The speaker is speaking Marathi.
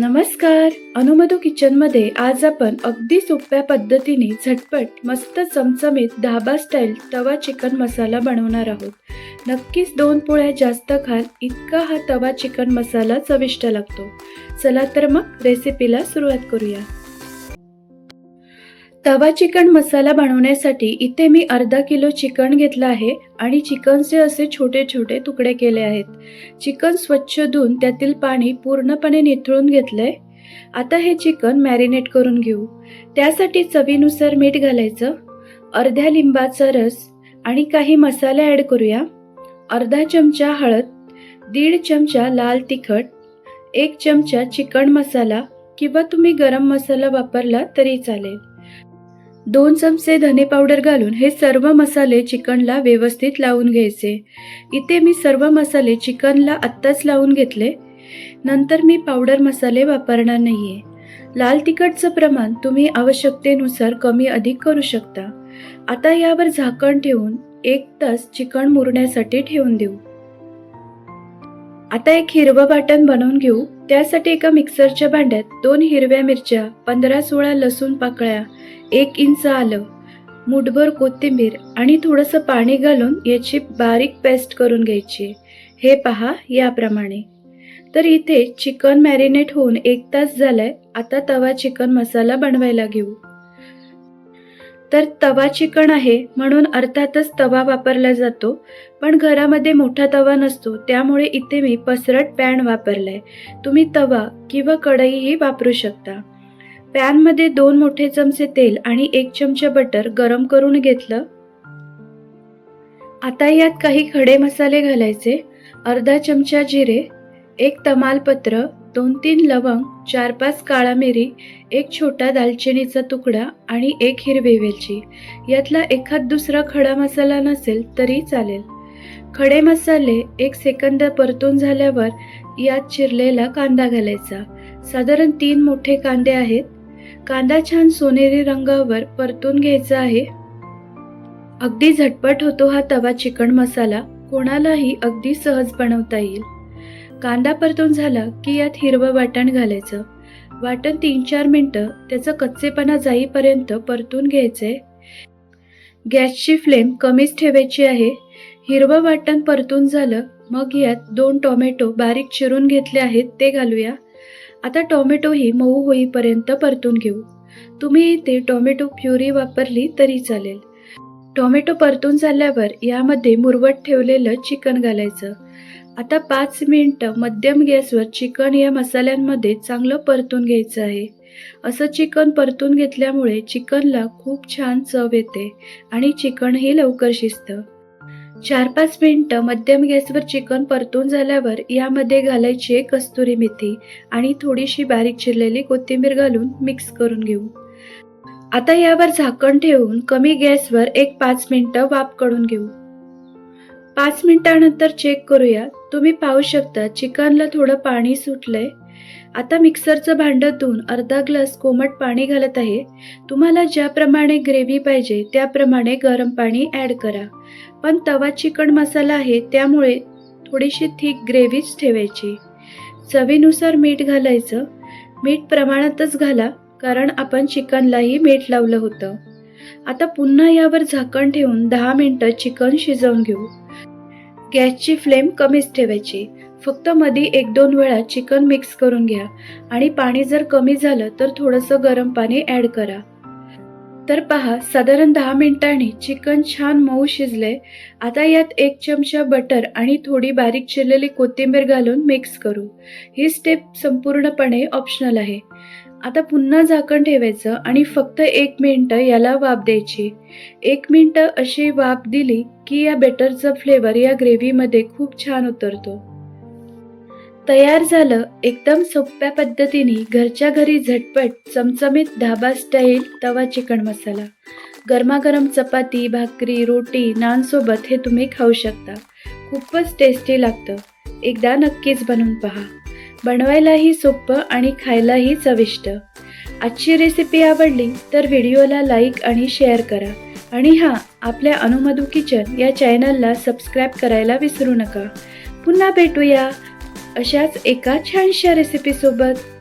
नमस्कार. अनुमधू किचनमध्ये आज आपण अगदी सोप्या पद्धतीने झटपट मस्त चमचमीत धाबा स्टाईल तवा चिकन मसाला बनवणार आहोत. नक्कीच दोन पोळ्या जास्त खाल इतका हा तवा चिकन मसाला चविष्ट लागतो. चला तर मग रेसिपीला सुरुवात करूया. तवा चिकन मसाला बनवण्यासाठी इथे मी अर्धा किलो चिकन घेतलं आहे आणि चिकनचे असे छोटे छोटे तुकडे केले आहेत. चिकन स्वच्छ धुवून त्यातील पाणी पूर्णपणे निथळून घेतलंय. आता हे चिकन मॅरिनेट करून घेऊ. त्यासाठी चवीनुसार मीठ घालायचं अर्ध्या लिंबाचा रस आणि काही मसाले ॲड करूया. अर्धा चमचा हळद दीड चमचा लाल तिखट एक चमचा चिकन मसाला किंवा तुम्ही गरम मसाला वापरला तरी चालेल. दोन चमचे धने पावडर घालून हे सर्व मसाले चिकनला व्यवस्थित लावून घ्यायचे. इथे मी सर्व मसाले चिकनला आत्ताच लावून घेतले. नंतर मी पावडर मसाले वापरणार नाही आहे लाल तिखटचं प्रमाण तुम्ही आवश्यकतेनुसार कमी अधिक करू शकता. आता यावर झाकण ठेवून एक तास चिकन मुरण्यासाठी ठेवून देऊ. आता एक हिरवं वाटण बनवून घेऊ. त्यासाठी एका मिक्सरच्या भांड्यात दोन हिरव्या मिरच्या पंधरा सोळा लसूण पाकळ्या एक इंच आलं मुठभर कोथिंबीर आणि थोडंसं पाणी घालून याची बारीक पेस्ट करून घ्यायची. हे पहा याप्रमाणे. तर इथे चिकन मॅरिनेट होऊन एक तास झालाय. आता तवा चिकन मसाला बनवायला घेऊ. तर तवा चिकण आहे म्हणून अर्थातच तवा वापरला जातो. पण घरामध्ये मोठा तवा नसतो त्यामुळे इथे मी पसरट पॅन वापरलाय. तुम्ही तवा किंवा कढईही वापरू शकता. पॅनमध्ये दोन मोठे चमचे तेल आणि एक चमचा बटर गरम करून घेतलं. आता यात काही खडे मसाले घालायचे. अर्धा चमचा जिरे एक तमालपत्र दोन तीन लवंग चार पाच काळा मिरी एक छोटा दालचिनीचा तुकडा आणि एक हिरवी वेलची. यातला एखाद दुसरा खडा मसाला नसेल तरी चालेल. खडे मसाले एक सेकंद परतून झाल्यावर यात चिरलेला कांदा घालायचा. साधारण तीन मोठे कांदे आहेत. कांदा छान सोनेरी रंगावर परतून घ्यायचा आहे. अगदी झटपट होतो हा तवा चिकन मसाला. कोणालाही अगदी सहज बनवता येईल. कांदा परतून झाला की यात हिरवं वाटण घालायचं. वाटण तीन चार मिनटं त्याचा कच्चेपणा जाईपर्यंत परतून घ्यायचंय गॅसची फ्लेम कमीच ठेवायची आहे. हिरवं वाटण परतून झालं मग यात दोन टोमॅटो बारीक चिरून घेतले आहेत ते घालूया. आता टोमॅटो ही मऊ होईपर्यंत परतून घेऊ. तुम्ही इथे टोमॅटो प्युरी वापरली तरी चालेल. टोमॅटो परतून झाल्यावर यामध्ये मुरवट ठेवलेलं चिकन घालायचं. आता पाच मिनटं मध्यम गॅसवर चिकन या मसाल्यांमध्ये चांगलं परतून घ्यायचं आहे. असं चिकन परतून घेतल्यामुळे चिकनला खूप छान चव येते आणि चिकनही लवकर शिजतं. चार पाच मिनटं मध्यम गॅसवर चिकन परतून झाल्यावर यामध्ये घालायची आहे कस्तुरी मेथी आणि थोडीशी बारीक चिरलेली कोथिंबीर घालून मिक्स करून घेऊ. आता यावर झाकण ठेवून कमी गॅसवर एक पाच मिनिटं वाफ काढून घेऊ. पाच मिनिटानंतर चेक करूया. तुम्ही पाहू शकता चिकनला थोडं पाणी सुटलंय. आता मिक्सरचं भांडं धुवून अर्धा ग्लास कोमट पाणी घालत आहे. तुम्हाला ज्याप्रमाणे ग्रेव्ही पाहिजे त्याप्रमाणे गरम पाणी ॲड करा. पण तवा चिकन मसाला आहे त्यामुळे थोडीशी थिक ग्रेव्हीच ठेवायची. चवीनुसार मीठ घालायचं. मीठ प्रमाणातच घाला कारण आपण चिकनलाही मीठ लावलं होतं. आता पुन्हा यावर झाकण ठेवून दहा मिनटं चिकन शिजवून घेऊ. गॅसची फ्लेम कमीच ठेवायची. फक्त मध्ये एक दोन वेळा चिकन मिक्स करून घ्या आणि पाणी जर कमी झालं तर थोडंसं गरम पाणी ॲड करा. तर पहा साधारण दहा मिनिटांनी चिकन छान मऊ शिजले आता यात एक चमचा बटर आणि थोडी बारीक चिरलेली कोथिंबीर घालून मिक्स करू. ही स्टेप संपूर्णपणे ऑप्शनल आहे. आता पुन्हा झाकण ठेवायचं आणि फक्त एक मिनटं याला वाफ द्यायची. एक मिनटं अशी वाफ दिली की या बेटरचा फ्लेवर या ग्रेव्हीमध्ये खूप छान उतरतो. तयार झालं एकदम सोप्या पद्धतीने घरच्या घरी झटपट चमचमीत धाबा स्टाईल तवा चिकन मसाला. गरमागरम चपाती भाकरी रोटी नानसोबत हे तुम्ही खाऊ शकता. खूपच टेस्टी लागतं. एकदा नक्कीच बनवून पहा. बनवायलाही सोपं आणि खायलाही चविष्ट. आजची रेसिपी आवडली तर व्हिडिओला लाईक आणि शेअर करा. आणि हां आपल्या अनुमधू किचन या चॅनलला सबस्क्राईब करायला विसरू नका. पुन्हा भेटूया अशाच एका छानशा रेसिपीसोबत